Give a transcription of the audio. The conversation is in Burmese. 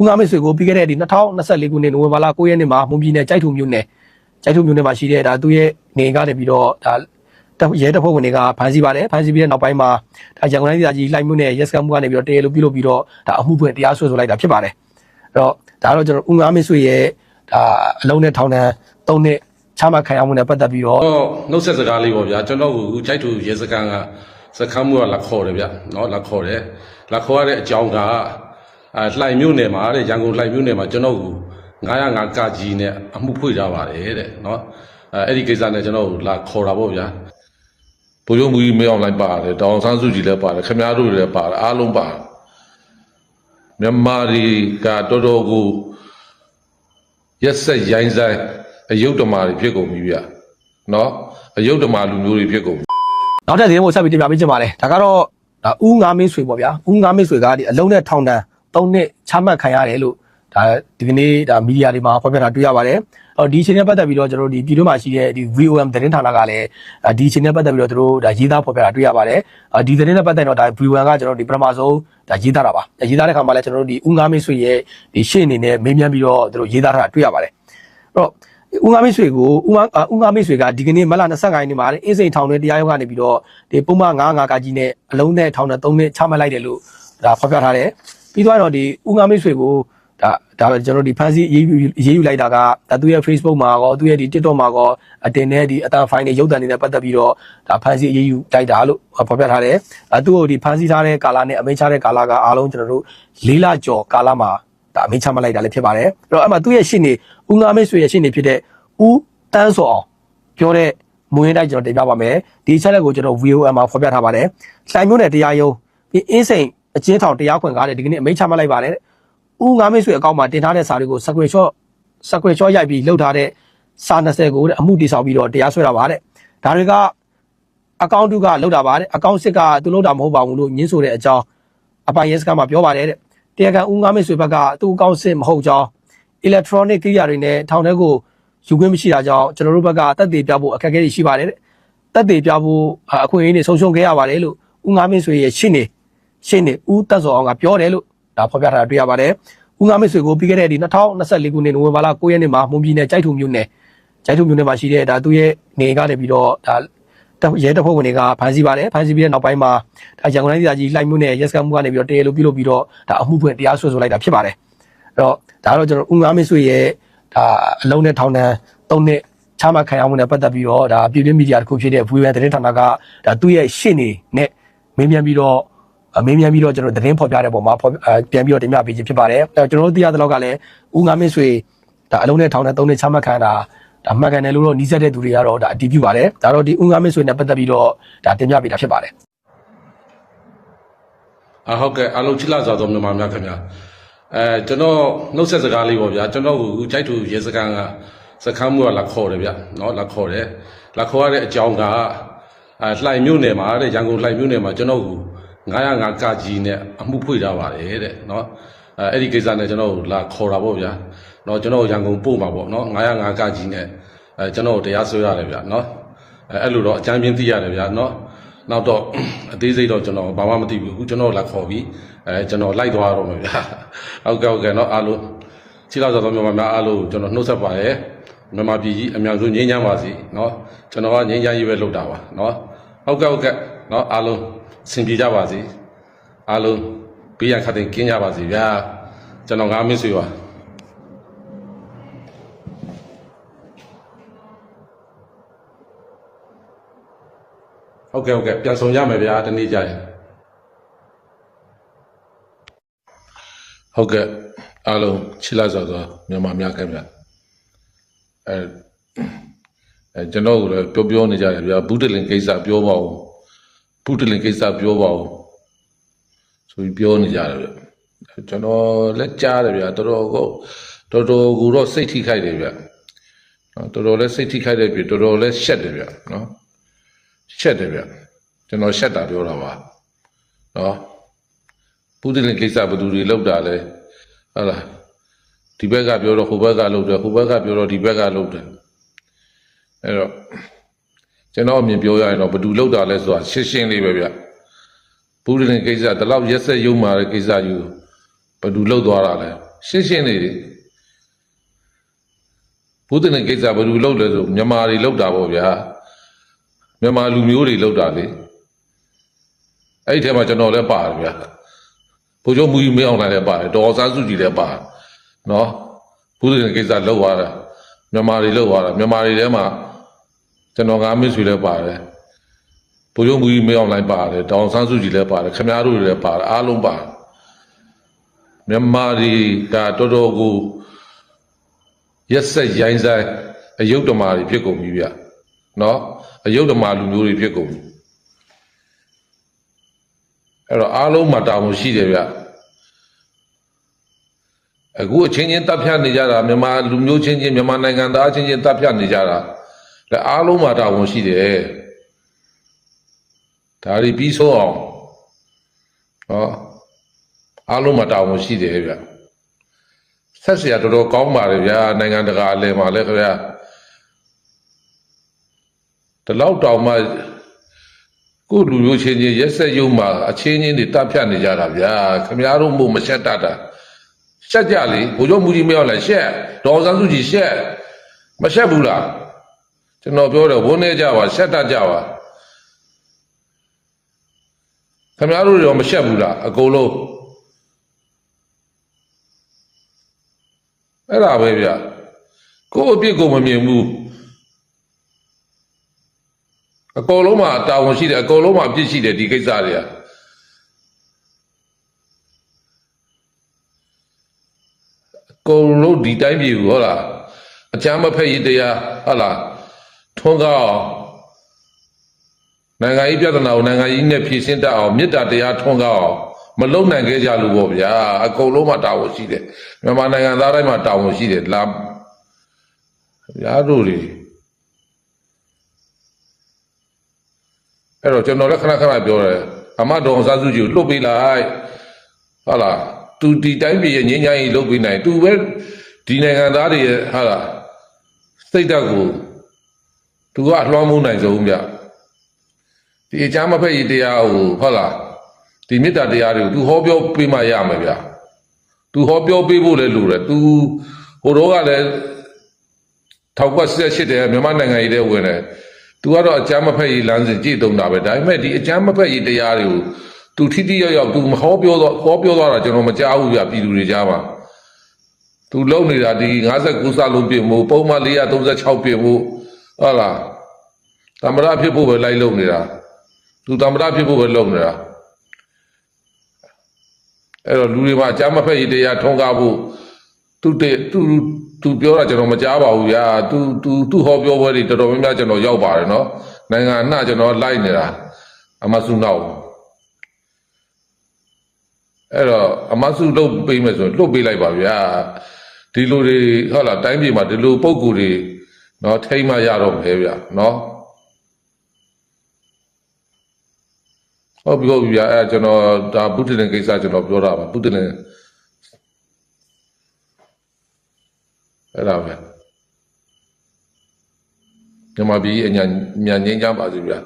ဦးငါမိတ်ဆွေကိုပြီးခဲ့တဲ့ဒီ2024ခုနှစ်နိုဝင်ဘာလ9ရက်နေ့မှာမွန်ပြည်နယ်ကြိုက်ထုံမြို့နယ်ကြိုက်ထုံမြို့နယ်မှာရှိတဲ့ဒါသူ့ရဲ့နေကနေပြီးတော့ဒါတပ်ရဲတပ်ဖွဲ့ဝင်တွေကဖမ်းဆီးပါတယ်ဖမ်းဆီးပြီးတဲ့နောက်ပိုင်းမှာဒါရန်ကုန်တိုင်းဒေသကြီးလှိုင်မြို့နယ်ရဲစခန်းမှုကနေပြီးတော့တရားလိုပြုလုပ်ပြီးတော့ဒါအမှုဖွင့်တရားစွဲဆိုလိုက်တာဖြစ်ပါတယ်အဲ့တော့ဒါကတော့ကျွန်တော်ဦးငါမိတ်ဆွေရဲ့ဒါအလုံးနဲ့ထောင်ထမ်း3နှစ်ချမှတ်ခံရမှုနဲ့ပတ်သက်ပြီးတော့တော့နှုတ်ဆက်စကားလေးပေါ့ဗျာကျွန်တော်ကအခုကြိုက်သူရဲစခန်းကစခန်းမှုကလာခေါ်တယ်ဗျာနော်လာခေါ်တယ်လာခေါ်ရတဲ့အကြောင်းက အဲလှိုင်မြို့နယ်မှာတဲ့ရန်ကုန်လှိုင်မြို့နယ်မှာကျွန်တော်က905ကကြီးနဲ့အမှုဖွင့်ထားပါတယ်တဲ့နော်အဲအဲ့ဒီကိစ္စနဲ့ကျွန်တော်လာခေါ်တာပေါ့ဗျာဘိုးရုံမူကြီးမင်းအောင်လိုက်ပါတယ်တောင်ဆန်းစုကြည်လည်းပါတယ်ခင်ဗျားတို့လည်းပါတယ်အားလုံးပါမြန်မာတွေကတော်တော်ကိုရက်ဆက်ရိုင်းဆိုင်အယုတ်တမာတွေဖြစ်ကုန်ပြီဗျနော်အယုတ်တမာလူမျိုးတွေဖြစ်ကုန်ပြီနောက်ထပ်သတင်းကိုဆက်ပြီးတင်ပြပေးချင်ပါတယ်ဒါကတော့ဒါဦးငါမင်းဆွေပေါ့ဗျာဦးငါမင်းဆွေကဒီအလုံးနဲ့ထောင်တန်း ၃နှစ်ချမှတ်ခံရတယ်လို့ဒါဒီကနေ့ဒါမီဒီယာတွေမှာဖော်ပြတာတွေ့ရပါတယ်အော်ဒီအချိန်နဲ့ပတ်သက်ပြီးတော့ကျွန်တော်တို့ဒီပြည်တွင်းမှာရှိတဲ့ဒီ VOM သတင်းဌာနကလည်းအာဒီအချိန်နဲ့ပတ်သက်ပြီးတော့သူတို့ဒါရေးသားဖော်ပြတာတွေ့ရပါတယ်အာဒီသတင်းနဲ့ပတ်သက်တော့ဒါ VOM ကကျွန်တော်တို့ဒီပထမဆုံးဒါရေးသားတာပါရေးသားတဲ့ခါမှာလည်းကျွန်တော်တို့ဒီဦးငါမင်းဆွေရဲ့ဒီရှေ့အနေနဲ့မေးမြန်းပြီးတော့သူတို့ရေးသားထားတာတွေ့ရပါတယ်အဲ့တော့ဦးငါမိတ်ဆွေကိုဦးငါအာဦးငါမိတ်ဆွေကဒီကနေ့မလ25ရက်နေ့မှာအင်းစိန်ထောင်ထဲတရားရုံးကနေပြီးတော့ဒီပုံမှန်95ကကြီးနဲ့အလုံးနဲ့ထောင်နဲ့3နှစ်ချမှတ်လိုက်တယ်လို့ဒါဖော်ပြထားတယ် ပြီးသွားတော့ဒီဦးငါမိတ်ဆွေကိုဒါဒါပဲကျွန်တော်တို့ဒီဖန်စီရေးယူရေးယူလိုက်တာကဒါသူ့ရဲ့ Facebook မှာကောသူ့ရဲ့ဒီ TikTok မှာကောအတင်နဲ့ဒီအတန်ဖိုင်တွေရုပ်သံတွေနဲ့ပတ်သက်ပြီးတော့ဒါဖန်စီရေးယူလိုက်တာလို့ဖော်ပြထားတယ်အဲသူ့ကိုဒီဖန်စီထားတဲ့ကာလနဲ့အမိန့်ချတဲ့ကာလကအားလုံးကျွန်တော်တို့လေးလကျော်ကာလမှာဒါအမိန့်ချမှတ်လိုက်တာလည်းဖြစ်ပါတယ်အဲ့တော့အဲ့မှာသူ့ရဲ့ရှင်းနေဦးငါမိတ်ဆွေရဲ့ရှင်းနေဖြစ်တဲ့ဦးတန်းစောအောင်ပြောတဲ့မွေးတိုင်းကျွန်တော်တင်ပြပါမယ်ဒီ channel ကိုကျွန်တော် VOM မှာဖော်ပြထားပါတယ်လှိုင်မျိုးနယ်တရားရုံးပြီးအင်းစိန် အချင်းထောင်တရားခွင့်ကားတဲ့ဒီကနေ့အမိန့်ချမှတ်လိုက်ပါတယ်ဦးငါးမိတ်ဆွေအကောင့်မှာတင်ထားတဲ့စာတွေကို screenshot screenshot ရိုက်ပြီးလုပ်ထားတဲ့စာ20ကိုတဲ့အမှုတည်ဆောက်ပြီးတော့တရားစွဲတာပါတဲ့ဒါတွေကအကောင့်တုကလောက်တာပါတဲ့အကောင့်စစ်ကသူလောက်တာမဟုတ်ပါဘူးလို့ညင်းဆိုတဲ့အကြောင်းအပိုင်ရဲစကမှာပြောပါတယ်တဲ့တရားခံဦးငါးမိတ်ဆွေဘက်ကသူ့အကောင့်စစ်မဟုတ်ကြောင်း electronic ကိရိယာတွေနဲ့ထောင်ထဲကိုယူခွင့်မရှိတာကြောင့်ကျွန်တော်တို့ဘက်ကတက်သေးပြဖို့အခက်အခဲတွေရှိပါတယ်တဲ့တက်သေးပြဖို့အာအခွင့်အရေးတွေဆုံးရှုံးခဲ့ရပါတယ်လို့ဦးငါမင်းဆွေရဲ့ရှင်းနေ ရှင်းနေဦးတက်စောအောင်ကပြောတယ်လို့ဒါဖော်ပြထားတာတွေ့ရပါတယ်ဦးငါမင်းဆွေကိုပြီးခဲ့တဲ့ဒီ2024ခုနှစ်နိုဝင်ဘာလ9ရက်နေ့မှာမွန်ပြည်နယ်ကြိုက်ထုံမြို့နယ်ကြိုက်ထုံမြို့နယ်မှာရှိတဲ့ဒါသူ့ရဲ့နေကနေပြီးတော့ဒါတပ်ရဲတပ်ဖွဲ့ဝင်တွေကဖမ်းဆီးပါတယ်ဖမ်းဆီးပြီးတဲ့နောက်ပိုင်းမှာဒါရန်ကုန်တိုင်းဒေသကြီးလှိုင်မြို့နယ်ရဲစခန်းမှုကနေပြီးတော့တရားလိုပြုလုပ်ပြီးတော့ဒါအမှုဖွင့်တရားစွဲဆိုလိုက်တာဖြစ်ပါတယ်အဲ့တော့ဒါကတော့ကျွန်တော်ဦးငါမင်းဆွေရဲ့ဒါအလုံးနဲ့ထောင်တန်း၃နှစ်ချမှတ်ခံရမှုနဲ့ပတ်သက်ပြီးတော့ဒါပြည်တွင်းမီဒီယာတစ်ခုဖြစ်တဲ့ VON သတင်းဌာနကဒါသူ့ရဲ့ရှင့်နေနဲ့မေးမြန်းပြီးတော့အ မေးမြန်းပြီးတော့ကျွန်တော်သတင်းဖော်ပြတဲ့ပုံမှာဖော်အဲပြန်ပြီးတော့တင်ပြပေးခြင်းဖြစ်ပါတယ်အဲကျွန်တော်တို့သိရတဲ့လောက်ကလည်းဦးငါမင်းဆွေဒါအလုံးနဲ့ထောင်နဲ့၃နှစ်ချမှတ်ခံရတာဒါမှတ်ကန်တယ်လို့တော့နီးစပ်တဲ့သူတွေကတော့ဒါအတည်ပြုပါတယ်ဒါတော့ဒီဦးငါမင်းဆွေနဲ့ပတ်သက်ပြီးတော့ဒါတင်ပြပေးတာဖြစ်ပါတယ်အဟုတ်ကဲ့အားလုံးချစ်လာစွာသောမြန်မာများခင်ဗျာအဲကျွန်တော်နှုတ်ဆက်စကားလေးပေါ့ဗျာကျွန်တော်ကအခုကြိုက်သူရဲစခန်းကစခန်းမှုကလာခေါ်တယ်ဗျနော်လာခေါ်တယ်လာခေါ်ရတဲ့အကြောင်းကအဲလှိုင်မြို့နယ်မှာတဲ့ရန်ကုန်လှိုင်မြို့နယ်မှာကျွန်တော်က 905ကကြီးနဲ့အမှုဖွင့်ထားပါတယ်တဲ့နော်အဲအဲ့ဒီကိစ္စနဲ့ကျွန်တော်လာခေါ်တာပေါ့ဗျာနော်ကျွန်တော်ရန်ကုန်ပို့မှာပေါ့နော်905ကကြီးနဲ့အဲကျွန်တော်တရားစွဲရတယ်ဗျနော်အဲအဲ့လိုတော့အကြမ်းပြင်းသိရတယ်ဗျာနော် နောက်တော့ အသေးစိတ်တော့ကျွန်တော်ဘာမှမသိဘူးအခုကျွန်တော်လာခေါ်ပြီးအဲကျွန်တော်လိုက်သွားတော့မှာဗျာဟုတ်ကဲ့ဟုတ်ကဲ့เนาะအားလုံးခြေလောက်သောမြန်မာများအားလုံးကျွန်တော်နှုတ်ဆက်ပါရယ်မြန်မာပြည်ကြီးအများဆုံးငြိမ်းချမ်းပါစေเนาะကျွန်တော်ကငြိမ်းချမ်းရေးပဲလုပ်တာပါเนาะဟုတ်ကဲ့ဟုတ်ကဲ့เนาะအားလုံး စင်ပြေကြပါစေအားလုံးဘေးရန်ခတ်တဲ့ကင်းကြပါစေဗျာကျွန်တော်ငါမင်းဆွေပါဟုတ်ကဲ့ဟုတ်ကဲ့ပြန်ဆောင်ရမယ်ဗျာတနေ့ကျရင်ဟုတ်ကဲ့အားလုံးချစ်လိုက်စွာစွာမြန်မာများခင်ဗျအဲအဲကျွန်တော်ကလည်းပြောပြောနေကြတယ်ဗျာဘုဒ္ဓလင်ကိစ္စပြောပါဦး ဘုဒ္ဓလင်ကိစ္စပြောပါဦးဆိုပြီးပြောနေကြတယ်ဗျကျွန်တော်လည်းကြားတယ်ဗျာတော်တော်ကိုတော်တော်ကိုတော့စိတ်ထိခိုက်တယ်ဗျနော်တော်တော်လည်းစိတ်ထိခိုက်တယ်ပြီတော်တော်လည်းရှက်တယ်ဗျနော်ရှက်တယ်ဗျကျွန်တော်ရှက်တာပြောတာပါနော်ပုဒ်တင်ကိစ္စဘယ်သူတွေလောက်တာလဲဟုတ်လားဒီဘက်ကပြောတော့ဟိုဘက်ကလောက်တယ်ဟိုဘက်ကပြောတော့ဒီဘက်ကလောက်တယ်အဲ့တော့ ကျွန်တော်အမြင်ပြောရရင်တော့ဘယ်သူလောက်တာလဲဆိုတာရှင်းရှင်းလေးပဲဗျပုဒ်တင်ကိစ္စဒီလောက်ရက်ဆက်ရုံမာတဲ့ကိစ္စယူဘယ်သူလောက်သွားတာလဲရှင်းရှင်းလေးတွေဘုဒ္ဓနဲ့ကိစ္စဘယ်လိုလုပ်လဲဆိုမြန်မာတွေလုပ်တာပေါ့ဗျာမြန်မာလူမျိုးတွေလုပ်တာလေအဲ့ဒီထဲမှာကျွန်တော်လည်းပါတယ်ဗျာဘုရားမူကြီးမင်းအောင်လည်းပါတယ်ဒေါ်အောင်ဆန်းစုကြည်လည်းပါတယ်နော်ဘုဒ္ဓနဲ့ကိစ္စလုပ်သွားတာမြန်မာတွေလုပ်သွားတာမြန်မာတွေထဲမှာ ကျွန်တော်ငါမင်းဆွေလည်းပါတယ်ဘုရားမူကြီးမင်းအောင်လည်းပါတယ်ဒေါ်အောင်ဆန်းစုကြည်လည်းပါတယ်ခင်ဗျားတို့တွေလည်းပါတယ်အားလုံးပါတယ်မြန်မာတွေကတော်တော်ကိုရက်ဆက်ရိုင်းဆိုင်အယုတ်တမာတွေဖြစ်ကုန်ပြီဗျနော်အယုတ်တမာလူမျိုးတွေဖြစ်ကုန်ပြီအဲ့တော့အားလုံးမှာတာဝန်ရှိတယ်ဗျအခုအချင်းချင်းတပ်ဖြတ်နေကြတာမြန်မာလူမျိုးချင်းချင်းမြန်မာနိုင်ငံသားချင်းချင်းတပ်ဖြတ်နေကြတာ လက်အားလုံးမှာတာဝန်ရှိတယ်ဒါတွေပြီးဆုံးအောင်နော် အားလုံးမှာတာဝန်ရှိတယ်ဗျဆက်เสียတော်တော်ကောင်းပါတယ်ဗျာနိုင်ငံတကာအလယ်မှာလည်းခင်ဗျာဒီလောက်တောင်မှကိုယ့်လူမျိုးချင်းချင်းရက်ဆက်ရုံမှာအချင်းချင်းတွေတပ်ဖြတ်နေကြတာဗျာခင်ဗျားတို့မို့မဆက်တတ်တာဆက်ကြလေဘိုးကျော်မူကြီးမရောက်လဲရှက်ဒေါ်စန်းစုကြည်ရှက်မရှက်ဘူးလား ကျွန်တော်ပြောတယ်ဝန်းနေကြပါဆက်တတ်ကြပါခင်ဗျားတို့ရောမရှက်ဘူးလားအကုန်လုံးအဲ့ဒါပဲဗျကိုယ့်အပြစ်ကိုမမြင်ဘူးအကုန်လုံးမှာတာဝန်ရှိတယ်အကုန်လုံးမှာအပြစ်ရှိတယ်ဒီကိစ္စတွေကအကုန်လုံးဒီတိုင်းပြည်ကိုဟုတ်လားအချမ်းမဖက်ရတရားဟုတ်လား ထွန်းကားအောင်နိုင်ငံရေးပြဿနာကိုနိုင်ငံရေးနဲ့ဖြေရှင်းတတ်အောင်မေတ္တာတရားထွန်းကားအောင်မလုံနိုင်ခဲ့ကြလို့ပေါ့ဗျာအကုန်လုံးမှာတာဝန်ရှိတယ်မြန်မာနိုင်ငံသားတိုင်းမှာတာဝန်ရှိတယ်လာဗျာတို့တွေအဲ့တော့ကျွန်တော်လည်းခဏခဏပြောတယ်အမတော်အောင်စားစုကြည့်ကိုလှုပ်ပေးလိုက်ဟုတ်လားသူဒီတိုင်းပြည်ရဲ့ငြိမ်းချမ်းရေးလှုပ်ပေးနိုင်သူပဲဒီနိုင်ငံသားတွေရဲ့ဟုတ်လားစိတ်ဓာတ်ကို သူကအလွှမ်းမိုးနိုင်ဆုံးဗျဒီအချမ်းမဖက်ရတရားကိုဟုတ်လား ဒီမေတ္တာတရားတွေကို तू ဟောပြောပေးမှရမယ်ဗျာ तू ဟောပြောပေးဖို့လည်းလိုတယ် तू ဟိုတော့ကလည်းထောက်ပတ်ဆက်ရှစ်တယ်မြန်မာနိုင်ငံရေးတဲ့ဝင်တယ် तू ကတော့အကြမ်းမဖက်ရေးလမ်းစဉ်ကြည့်တုံတာပဲဒါပေမဲ့ဒီအကြမ်းမဖက်ရေးတရားတွေကို तू ထိထိရောက်ရောက် तू မဟောပြောတော့ဟောပြောသွားတာကျွန်တော်မကြားဘူးဗျာပြည်သူတွေကြားမှာ तू လုံနေတာဒီ59စလုံးပြင်မှုပုံမှန်436ပြင်မှု ဟုတ်လားသမရဖြစ်ဖို့ပဲလိုက်လုံနေတာ तू သမရဖြစ်ဖို့ပဲလုံနေတာအဲ့တော့လူတွေမှာအကြမ်းမဖက်ရေးတရားထုံးကားဖို့သူတည်းသူသူပြောတာကျွန်တော်မကြားပါဘူးဗျာသူသူသူဟောပြောပွဲတွေတော်တော်များများကျွန်တော်ရောက်ပါတယ်နော်နိုင်ငံအနှံ့ကျွန်တော်လိုက်နေတာအမဆုနောက်အဲ့တော့အမဆုလုတ်ပေးမယ်ဆိုရင်လွတ်ပေးလိုက်ပါဗျာဒီလူတွေဟုတ်လားတိုင်းပြည်မှာဒီလိုပုံကူတွေ နော်ထိမ့်မရတော့မယ်ဗျာနော်ဟုတ်ပြီဟုတ်ပြီဗျာအဲကျွန်တော်ဒါဘုဒ္ဓရင်ကိစ္စကျွန်တော်ပြောတာပါဘုဒ္ဓရင်အဲ့ဒါပဲညမပြည်အညာညာငင်းကြပါစေဗျာ